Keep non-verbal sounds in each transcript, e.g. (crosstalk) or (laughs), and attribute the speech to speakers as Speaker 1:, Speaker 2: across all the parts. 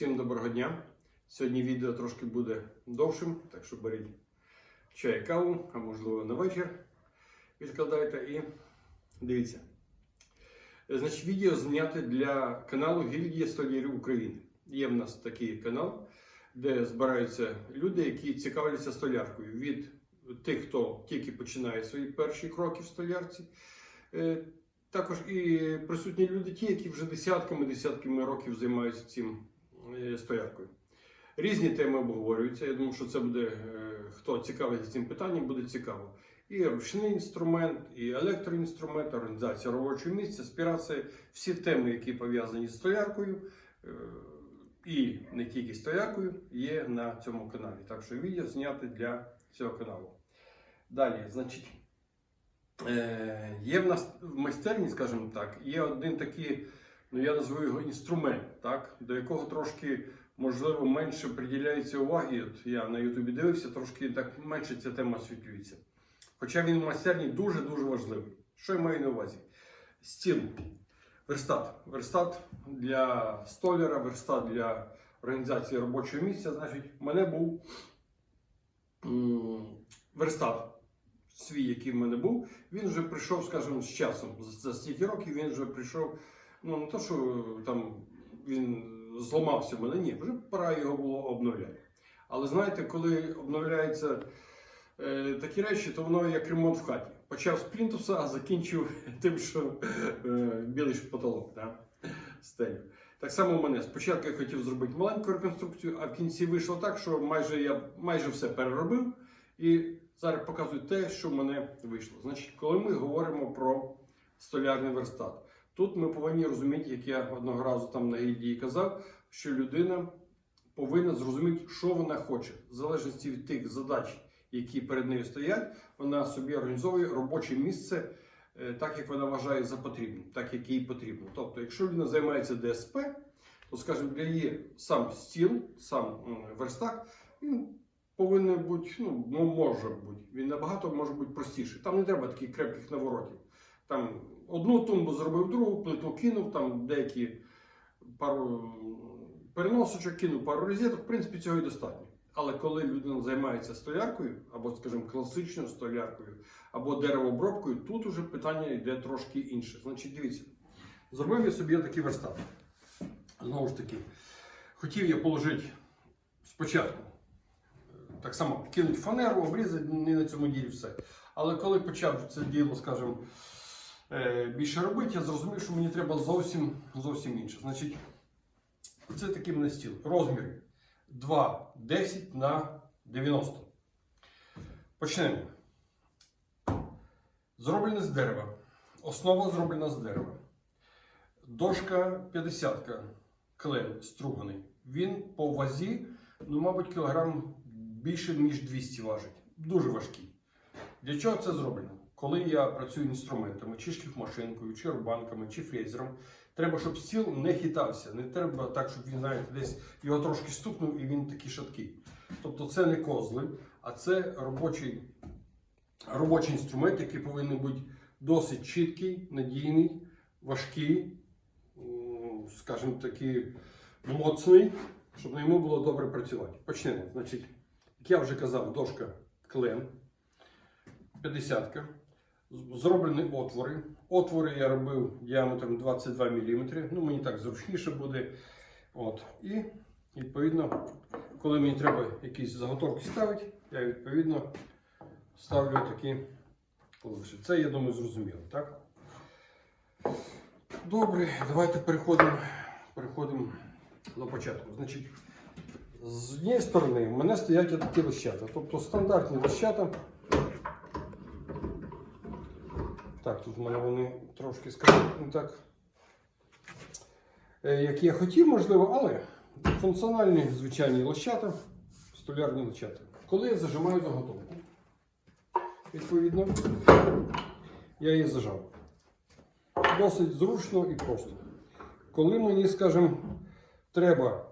Speaker 1: Всім доброго дня. Сьогодні відео трошки буде довшим, так що беріть чай, каву, а можливо на вечір. Відкладайте і дивіться. Значить, відео зняте для каналу Гільдія Столярів України. Є в нас такий канал, де збираються люди, які цікавляться столяркою. Від тих, хто тільки починає свої перші кроки в столярці. Е, Також і присутні люди, ті, які вже десятками десятками років займаються цим е, столяркою. Різні теми обговорюються. Я думаю, що це буде, е, хто цікавиться цим питанням, буде цікаво. І ручний інструмент, і електроінструмент, організація робочого місця, спірація, всі теми, які пов'язані з столяркою, е, і не тільки з столяркою, є на цьому каналі. Так що відео зняти для цього каналу. Далі, значить, є в нас в майстерні, скажімо так, є один такий, ну я назву його інструмент, так, до якого трошки, можливо, менше приділяється уваги. От я на Ютубі дивився, трошки так менше ця тема освітлюється. Хоча він в майстерні дуже-дуже важливий. Що я маю на увазі? Стіл, верстат. Верстат для столяра, верстат для організації робочого місця. Значить, в мене був верстат свій, який в мене був, він вже прийшов, скажімо, з часом. За, стільки років він вже прийшов. Ну, не то, що там він зламався в мене, ні, вже пора його було обновляти. Але знаєте, коли обновляються е, такі речі, то воно як ремонт в хаті. Почав з плінтуса, а закінчив (laughs) тим, що е, білий потолок да? стелю. Так само у мене спочатку я хотів зробити маленьку реконструкцію, а в кінці вийшло так, що майже я майже все переробив. І зараз показую те, що в мене вийшло. Значить, коли ми говоримо про столярний верстат, тут ми повинні розуміти, як я одного разу там на гільдії казав, що людина повинна зрозуміти, що вона хоче, в залежності від тих задач, які перед нею стоять, вона собі організовує робоче місце е, так, як вона вважає за потрібне, так як їй потрібно. Тобто, якщо людина займається ДСП, то, скажімо, для її сам стіл, сам верстак, він повинен бути, ну, може бути, він набагато може бути простіший. Там не треба таких крепких наворотів. Там одну тумбу зробив, другу, плиту кинув, там деякі пару переносочок кинув, пару розеток, в принципі, цього і достатньо. Але коли людина займається столяркою, або, скажімо, класичною столяркою, або деревообробкою, тут уже питання йде трошки інше. Значить, дивіться, зробив я собі такий верстат. Знову ж таки, хотів я положити спочатку так само кинуть фанеру, обрізати не на цьому ділі все. Але коли почав це діло, скажімо, е, більше робити, я зрозумів, що мені треба зовсім, зовсім інше. Значить, це такий мене стіл. Розміри 2,10 на 90. Почнемо. Зроблене з дерева. Основа зроблена з дерева. Дошка 50 клен струганий. Він по вазі, ну, мабуть, кілограм більше, ніж 200 важить. Дуже важкий. Для чого це зроблено? Коли я працюю інструментами, чи шліфмашинкою, чи рубанками, чи фрезером, треба, щоб стіл не хитався. Не треба так, щоб він, знаєте, десь його трошки стукнув і він такий шаткий. Тобто це не козли, а це робочий, робочий інструмент, який повинен бути досить чіткий, надійний, важкий, скажімо такий, моцний, щоб на йому було добре працювати. Почнемо. Значить, як я вже казав, дошка клен 50 Зроблені отвори. Отвори я робив діаметром 22 мм. Ну, мені так зручніше буде. От. І відповідно, коли мені треба якісь заготовки ставити, я відповідно ставлю такі полиші. Це, я думаю, зрозуміло, так? Добре, давайте переходимо, переходимо до початку. Значить, з однієї сторони в мене стоять такі лищата, тобто стандартні лищата. Тут в мене вони трошки скажімо, не так, е, як я хотів, можливо, але функціональні звичайні лищата, столярні лищата. Коли я зажимаю заготовку, відповідно, я її зажав. Досить зручно і просто. Коли мені, скажімо, треба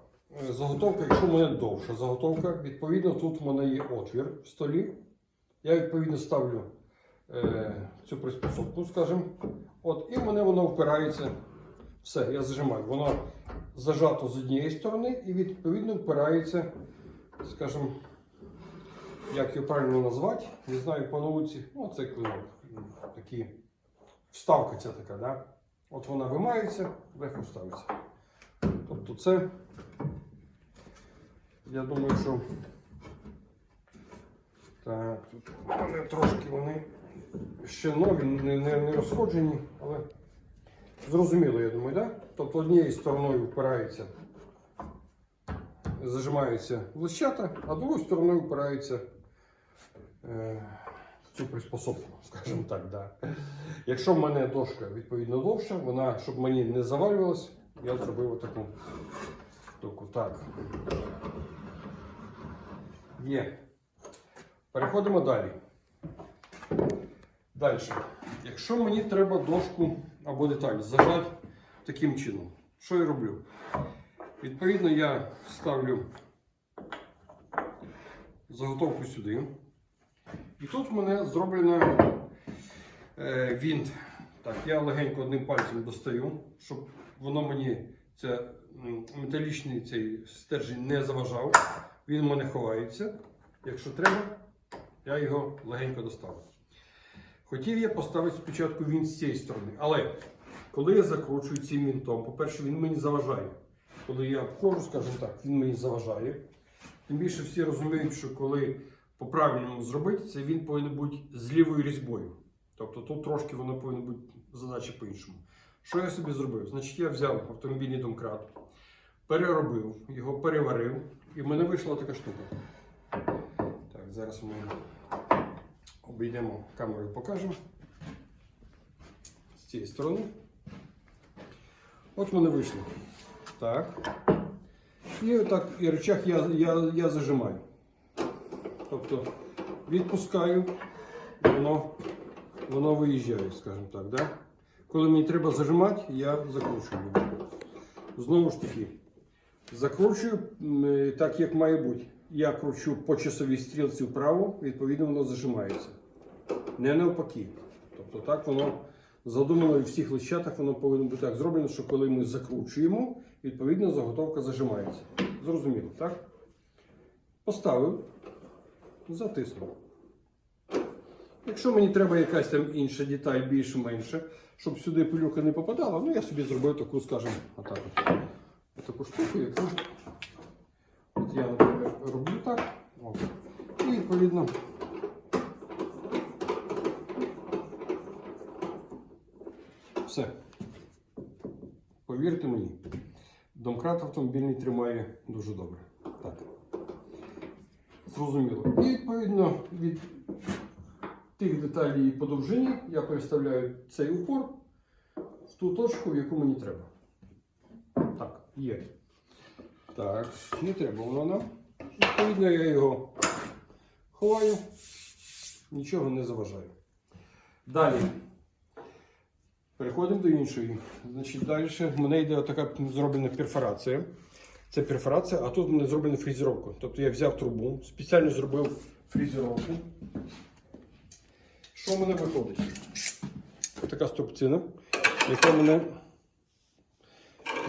Speaker 1: е, заготовка, якщо в мене довша заготовка, відповідно, тут в мене є отвір в столі. Я відповідно ставлю цю приспособку, скажімо, от, і в мене воно впирається Все, я зажимаю. Воно зажато з однієї сторони і відповідно впирається, скажімо, як його правильно назвати, не знаю по науці. Ну, це клинок. Такі вставка ця така, да? От вона вимається, легко ставиться. Тобто це, я думаю, що так, тут вони трошки вони ще нові, не, не, не розходжені, але зрозуміло, я думаю, да? Тобто однією стороною впирається, зажимаються лищата, а другою стороною впирається е, цю приспособку, скажімо так. Да. Якщо в мене дошка відповідно довша, вона, щоб мені не завалювалась, я зробив таку. Так. Є. Переходимо далі. Далі. Якщо мені треба дошку або деталь зажати таким чином, що я роблю? Відповідно, я ставлю заготовку сюди. І тут в мене зроблено е, вінт. Так, я легенько одним пальцем достаю, щоб воно мені це металічний цей стержень не заважав. Він в мене ховається. Якщо треба, я його легенько доставлю. Хотів я поставити спочатку він з цієї сторони, але коли я закручую цим вінтом, по-перше, він мені заважає. Коли я обходжу, скажімо так, він мені заважає. Тим більше всі розуміють, що коли по-правильному зробити, це він повинен бути з лівою різьбою. Тобто тут трошки воно повинна бути задача по-іншому. Що я собі зробив? Значить, я взяв автомобільний домкрат, переробив, його переварив, і в мене вийшла така штука. Так, зараз ми обійдемо камерою, покажемо. З цієї сторони. От мене вийшло. Так. І отак, і рычаг я, я, я зажимаю. Тобто відпускаю, воно, воно виїжджає, скажімо так. Да? Коли мені треба зажимати, я закручую. Знову ж таки, закручую е, так, як має бути. Я кручу по часовій стрілці вправо, відповідно, воно зажимається. Не навпаки. Тобто так воно задумано і в всіх лищатах воно повинно бути так зроблено, що коли ми закручуємо, відповідно заготовка зажимається. Зрозуміло, так? Поставив, затиснув. Якщо мені треба якась там інша деталь більш-менше, щоб сюди пилюка не попадала, ну я собі зробив таку, скажімо, отак от. таку штуку, яку от я, наприклад, роблю так. От. І відповідно. Все. Повірте мені, домкрат автомобільний тримає дуже добре. Так. Зрозуміло. І відповідно від тих деталей по довжині я переставляю цей упор в ту точку, в яку мені треба. Так, є. Так, не треба воно. Відповідно, я його ховаю, нічого не заважаю. Далі. Переходимо до іншої. Значить, далі в мене йде така зроблена перфорація. Це перфорація, а тут в мене зроблена фрезеровка. Тобто я взяв трубу, спеціально зробив фрезеровку. Що в мене виходить? Така струбцина, яка в мене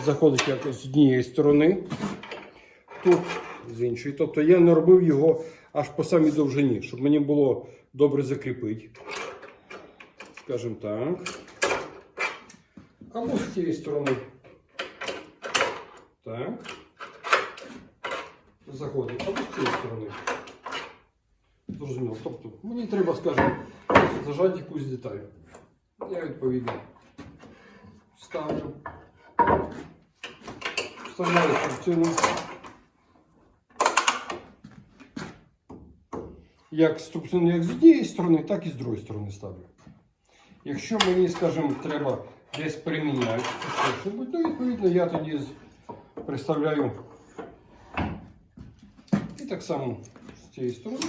Speaker 1: заходить як з однієї сторони, тут з іншої. Тобто я не робив його аж по самій довжині, щоб мені було добре закріпити. Скажімо так. Або з цієї сторони. Так. Заходить. Або з цієї сторони. Зрозуміло. Тобто мені треба, скажімо, зажати якусь деталь. Я відповідно ставлю. Вставляю струбцину. Як струбцину як з однієї сторони, так і з другої сторони ставлю. Якщо мені, скажімо, треба десь переміняти, ну, відповідно, я тоді приставляю і так само з цієї сторони.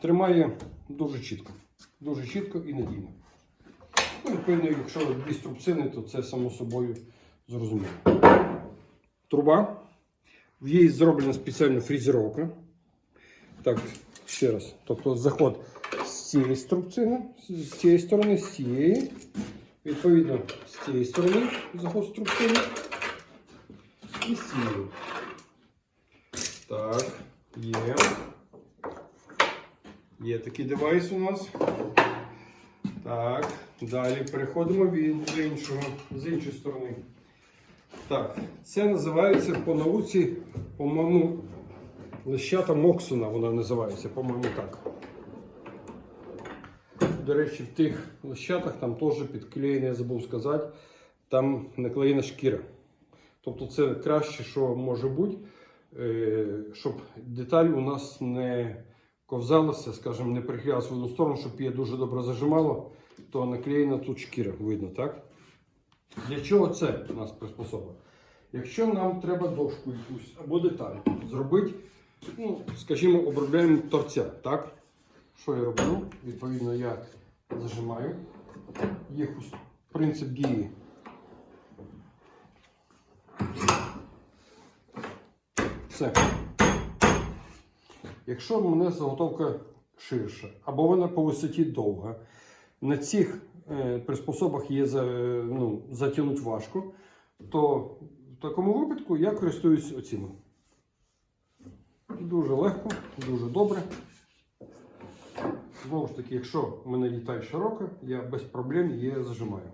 Speaker 1: Тримає дуже чітко. Дуже чітко і надійно. Ну, відповідно, якщо дві струбцини, то це само собою зрозуміло. Труба. В їй зроблена спеціальна фрезеровка. Так, ще раз. Тобто заход з цієї струбцини, з цієї сторони, з цієї. Відповідно, з цієї сторони заход струбцини. І з цієї. Так, є. Є такий девайс у нас. Так, далі переходимо від іншого, з іншої сторони. Так, це називається по науці, по-моєму, лещата Моксуна вона називається, по-моєму, так. До речі, в тих лещатах там теж підклеєно, я забув сказати, там наклеєна шкіра. Тобто це краще, що може бути, е, щоб деталь у нас не ковзалася, скажімо, не прихилялася в одну сторону, щоб її дуже добре зажимало, то наклеєна тут шкіра, видно, так? Для чого це у нас приспособа? Якщо нам треба дошку якусь або деталь зробити, ну, скажімо, обробляємо торця, так? Що я роблю? Відповідно, я зажимаю. Хус- принцип дії. Все. Якщо в мене заготовка ширша, або вона по висоті довга, на цих е, приспособах є за, е, ну, затягнути важко, то в такому випадку я користуюсь оціми. Дуже легко, дуже добре. Знову ж таки, якщо в мене деталь широка, я без проблем її зажимаю.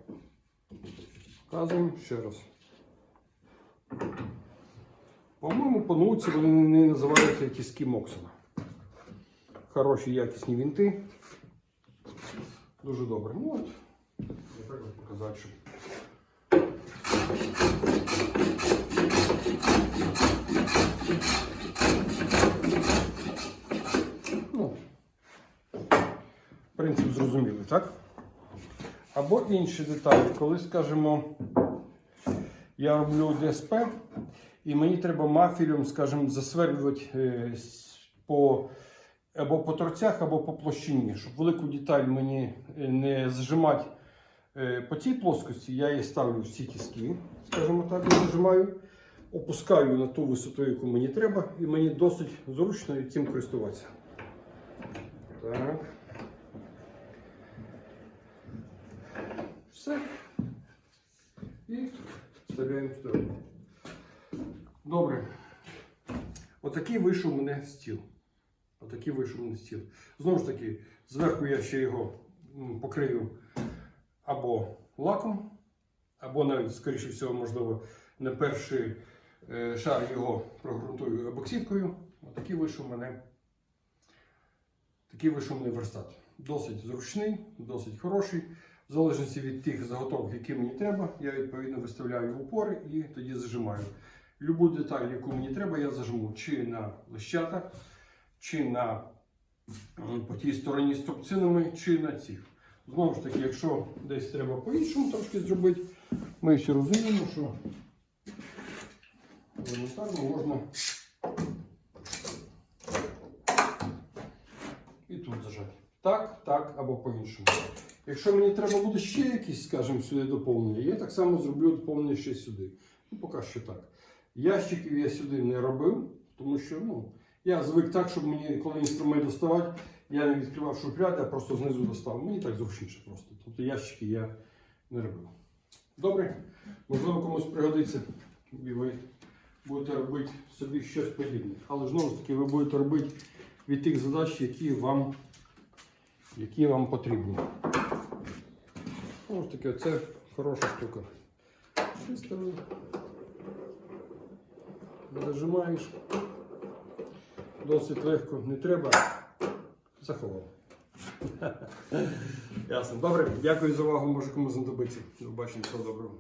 Speaker 1: Показуємо ще раз. По-моєму, по науці вони не називаються тіски Моксона. Хороші якісні вінти. Дуже добре. Ну от, я так вам показати, що. Ну, принцип зрозумілий, так? Або інші деталі, коли, скажімо, я роблю ДСП, і мені треба мафілем, скажімо, засверлювати е, по, або по торцях, або по площині, щоб велику деталь мені е, не зажимати е, по цій плоскості, я її ставлю в ці тіски, скажімо так, зажимаю, опускаю на ту висоту, яку мені треба, і мені досить зручно цим користуватися. Так. Все. І вставляємо в сторону. Добре. Отакий вийшов у мене стіл. Отакий вийшов мене стіл. Знову ж таки, зверху я ще його покрию або лаком, або навіть, скоріше всього, можливо, на перший е, шар його прогрунтую ебоксидкою. Отакий вийшов мене. Такий вийшов мене верстат. Досить зручний, досить хороший. В залежності від тих заготовок, які мені треба, я відповідно виставляю упори і тоді зажимаю. Любу деталь, яку мені треба, я зажму чи на лещата, чи на по тій стороні з трубцинами, чи на цих. Знову ж таки, якщо десь треба по-іншому трошки зробити, ми всі розуміємо, що елементарно можна і тут зажати. Так, так або по-іншому. Якщо мені треба буде ще якісь, скажімо, сюди доповнення, я так само зроблю доповнення ще сюди. Ну, поки що так. Ящиків я сюди не робив, тому що ну, я звик так, щоб мені, коли інструмент доставати, я не відкривав шухляди, а просто знизу достав. Мені так зручніше просто. Тобто ящики я не робив. Добре, можливо, комусь пригодиться, і ви будете робити собі щось подібне. Але знову ж таки, ви будете робити від тих задач, які вам, які вам потрібні. Ж таки, це хороша штука. Виставив. Зажимаєш. Досить легко, не треба. Заховав. (laughs) Ясно. Добре, дякую за увагу. Може комусь знадобиться. До побачення, всього доброго.